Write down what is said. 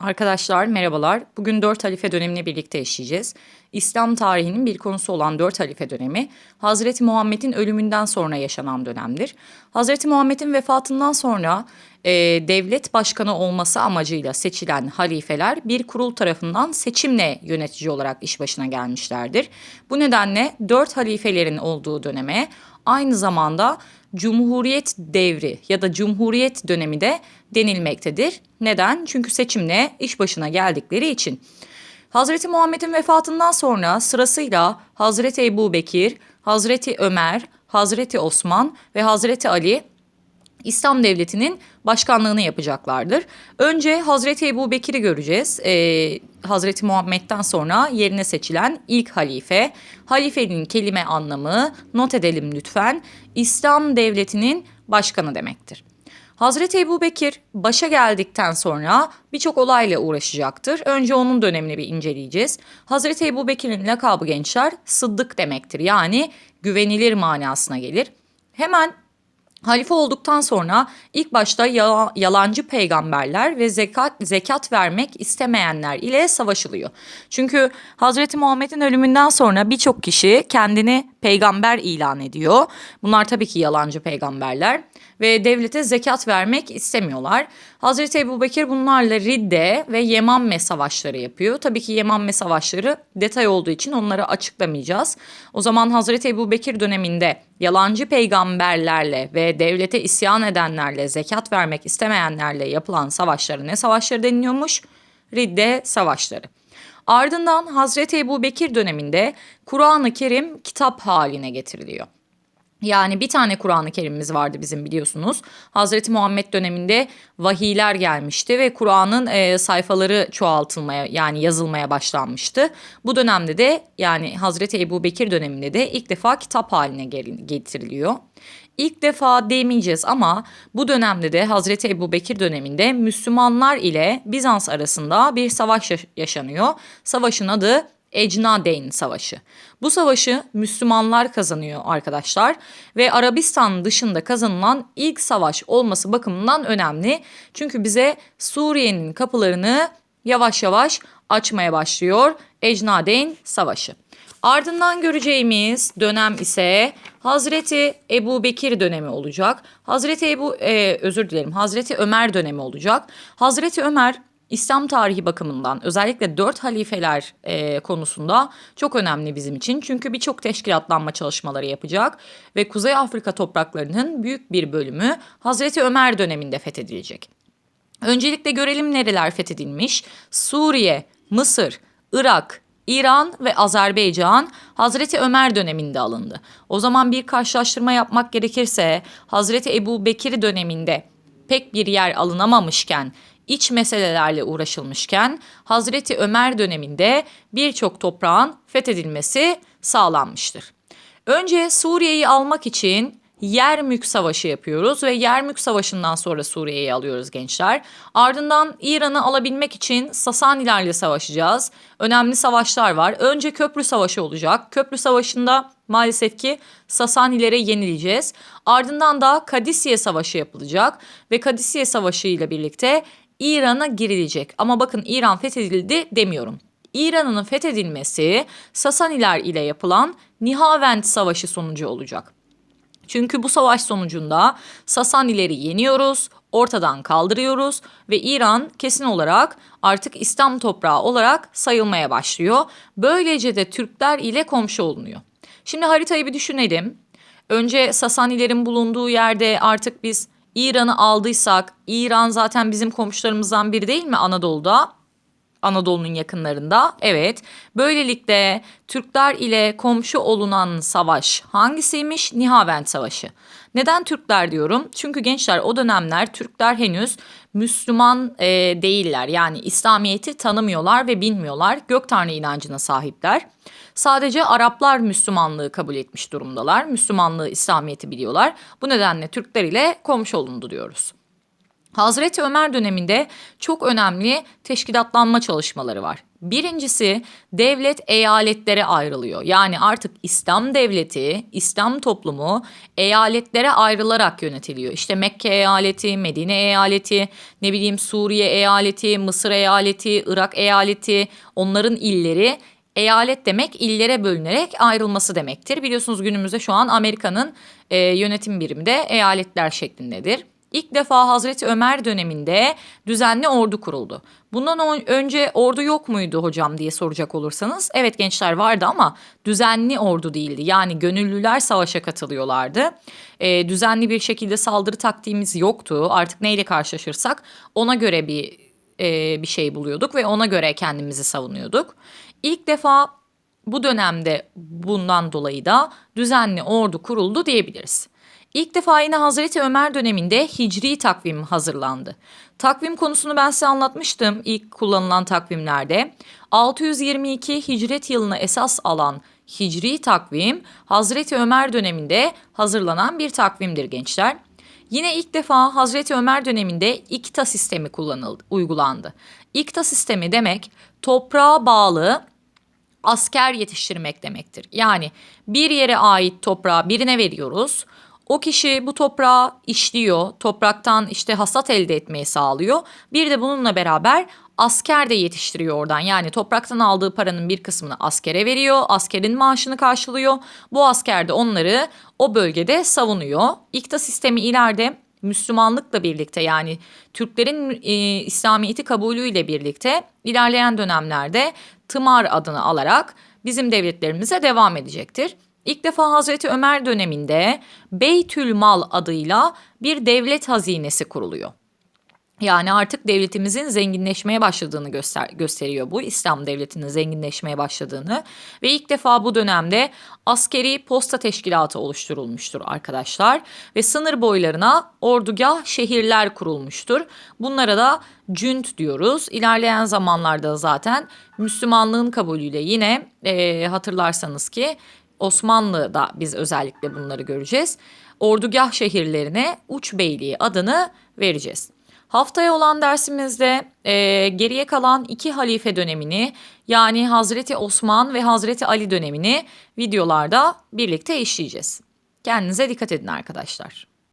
Arkadaşlar merhabalar. Bugün 4 halife dönemini birlikte yaşayacağız. İslam tarihinin bir konusu olan 4 halife dönemi Hazreti Muhammed'in ölümünden sonra yaşanan dönemdir. Hazreti Muhammed'in vefatından sonra e, devlet başkanı olması amacıyla seçilen halifeler bir kurul tarafından seçimle yönetici olarak iş başına gelmişlerdir. Bu nedenle 4 halifelerin olduğu döneme aynı zamanda Cumhuriyet devri ya da Cumhuriyet dönemi de denilmektedir. Neden? Çünkü seçimle iş başına geldikleri için. Hazreti Muhammed'in vefatından sonra sırasıyla Hazreti Ebu Bekir, Hazreti Ömer, Hazreti Osman ve Hazreti Ali İslam Devleti'nin başkanlığını yapacaklardır. Önce Hazreti Ebu Bekir'i göreceğiz. Ee, Hazreti Muhammed'den sonra yerine seçilen ilk halife. Halifenin kelime anlamı not edelim lütfen. İslam Devleti'nin başkanı demektir. Hazreti Ebu Bekir başa geldikten sonra birçok olayla uğraşacaktır. Önce onun dönemini bir inceleyeceğiz. Hazreti Ebu Bekir'in lakabı gençler sıddık demektir. Yani güvenilir manasına gelir. Hemen Halife olduktan sonra ilk başta yalancı peygamberler ve zekat, zekat vermek istemeyenler ile savaşılıyor. Çünkü Hazreti Muhammed'in ölümünden sonra birçok kişi kendini peygamber ilan ediyor. Bunlar tabii ki yalancı peygamberler ve devlete zekat vermek istemiyorlar. Hazreti Ebu Bekir bunlarla Ridde ve Yemamme savaşları yapıyor. Tabii ki Yemamme savaşları detay olduğu için onları açıklamayacağız. O zaman Hazreti Ebu Bekir döneminde yalancı peygamberlerle ve devlete isyan edenlerle, zekat vermek istemeyenlerle yapılan savaşları ne savaşları deniliyormuş? Ridde savaşları. Ardından Hazreti Ebu Bekir döneminde Kur'an-ı Kerim kitap haline getiriliyor. Yani bir tane Kur'an-ı Kerim'imiz vardı bizim biliyorsunuz. Hazreti Muhammed döneminde vahiyler gelmişti ve Kur'an'ın e, sayfaları çoğaltılmaya yani yazılmaya başlanmıştı. Bu dönemde de yani Hazreti Ebu Bekir döneminde de ilk defa kitap haline getiriliyor. İlk defa demeyeceğiz ama bu dönemde de Hazreti Ebu Bekir döneminde Müslümanlar ile Bizans arasında bir savaş yaşanıyor. Savaşın adı Ecnadeyn Savaşı. Bu savaşı Müslümanlar kazanıyor arkadaşlar ve Arabistan dışında kazanılan ilk savaş olması bakımından önemli. Çünkü bize Suriye'nin kapılarını yavaş yavaş açmaya başlıyor Ecnadeyn Savaşı. Ardından göreceğimiz dönem ise Hazreti Ebu Bekir dönemi olacak. Hazreti Ebu e, özür dilerim Hazreti Ömer dönemi olacak. Hazreti Ömer İslam tarihi bakımından özellikle dört halifeler e, konusunda çok önemli bizim için. Çünkü birçok teşkilatlanma çalışmaları yapacak ve Kuzey Afrika topraklarının büyük bir bölümü Hazreti Ömer döneminde fethedilecek. Öncelikle görelim nereler fethedilmiş. Suriye, Mısır, Irak, İran ve Azerbaycan Hazreti Ömer döneminde alındı. O zaman bir karşılaştırma yapmak gerekirse Hazreti Ebu Bekir döneminde pek bir yer alınamamışken iç meselelerle uğraşılmışken Hazreti Ömer döneminde birçok toprağın fethedilmesi sağlanmıştır. Önce Suriye'yi almak için Yermük Savaşı yapıyoruz ve Yermük Savaşı'ndan sonra Suriye'yi alıyoruz gençler. Ardından İran'ı alabilmek için Sasanilerle savaşacağız. Önemli savaşlar var. Önce Köprü Savaşı olacak. Köprü Savaşı'nda maalesef ki Sasanilere yenileceğiz. Ardından da Kadisiye Savaşı yapılacak ve Kadisiye Savaşı ile birlikte İran'a girilecek. Ama bakın İran fethedildi demiyorum. İran'ın fethedilmesi Sasaniler ile yapılan Nihavend Savaşı sonucu olacak. Çünkü bu savaş sonucunda Sasanileri yeniyoruz, ortadan kaldırıyoruz ve İran kesin olarak artık İslam toprağı olarak sayılmaya başlıyor. Böylece de Türkler ile komşu olunuyor. Şimdi haritayı bir düşünelim. Önce Sasanilerin bulunduğu yerde artık biz İran'ı aldıysak İran zaten bizim komşularımızdan biri değil mi Anadolu'da? Anadolu'nun yakınlarında. Evet. Böylelikle Türkler ile komşu olunan savaş hangisiymiş? Nihavend Savaşı. Neden Türkler diyorum? Çünkü gençler o dönemler Türkler henüz Müslüman e, değiller. Yani İslamiyet'i tanımıyorlar ve bilmiyorlar. Gök Tanrı inancına sahipler. Sadece Araplar Müslümanlığı kabul etmiş durumdalar. Müslümanlığı, İslamiyet'i biliyorlar. Bu nedenle Türkler ile komşu olundu diyoruz. Hazreti Ömer döneminde çok önemli teşkilatlanma çalışmaları var. Birincisi devlet eyaletlere ayrılıyor. Yani artık İslam devleti, İslam toplumu eyaletlere ayrılarak yönetiliyor. İşte Mekke eyaleti, Medine eyaleti, ne bileyim Suriye eyaleti, Mısır eyaleti, Irak eyaleti, onların illeri Eyalet demek illere bölünerek ayrılması demektir. Biliyorsunuz günümüzde şu an Amerika'nın e, yönetim birimi de eyaletler şeklindedir. İlk defa Hazreti Ömer döneminde düzenli ordu kuruldu. Bundan önce ordu yok muydu hocam diye soracak olursanız. Evet gençler vardı ama düzenli ordu değildi. Yani gönüllüler savaşa katılıyorlardı. E, düzenli bir şekilde saldırı taktiğimiz yoktu. Artık neyle karşılaşırsak ona göre bir e, bir şey buluyorduk ve ona göre kendimizi savunuyorduk. İlk defa bu dönemde bundan dolayı da düzenli ordu kuruldu diyebiliriz. İlk defa yine Hazreti Ömer döneminde hicri takvim hazırlandı. Takvim konusunu ben size anlatmıştım ilk kullanılan takvimlerde. 622 hicret yılını esas alan hicri takvim Hazreti Ömer döneminde hazırlanan bir takvimdir gençler. Yine ilk defa Hazreti Ömer döneminde ikta sistemi kullanıldı, uygulandı. İkta sistemi demek toprağa bağlı asker yetiştirmek demektir. Yani bir yere ait toprağı birine veriyoruz. O kişi bu toprağı işliyor, topraktan işte hasat elde etmeyi sağlıyor. Bir de bununla beraber asker de yetiştiriyor oradan. Yani topraktan aldığı paranın bir kısmını askere veriyor, askerin maaşını karşılıyor. Bu asker de onları o bölgede savunuyor. İkta sistemi ileride Müslümanlıkla birlikte yani Türklerin e, İslamiyet'i kabulüyle birlikte ilerleyen dönemlerde tımar adını alarak bizim devletlerimize devam edecektir. İlk defa Hazreti Ömer döneminde Beytül Mal adıyla bir devlet hazinesi kuruluyor. Yani artık devletimizin zenginleşmeye başladığını göster gösteriyor bu. İslam devletinin zenginleşmeye başladığını ve ilk defa bu dönemde askeri posta teşkilatı oluşturulmuştur arkadaşlar ve sınır boylarına ordugah şehirler kurulmuştur. Bunlara da cünt diyoruz. İlerleyen zamanlarda zaten Müslümanlığın kabulüyle yine e, hatırlarsanız ki Osmanlı'da biz özellikle bunları göreceğiz. Ordugah şehirlerine Uç Beyliği adını vereceğiz. Haftaya olan dersimizde e, geriye kalan iki halife dönemini yani Hazreti Osman ve Hazreti Ali dönemini videolarda birlikte işleyeceğiz. Kendinize dikkat edin arkadaşlar.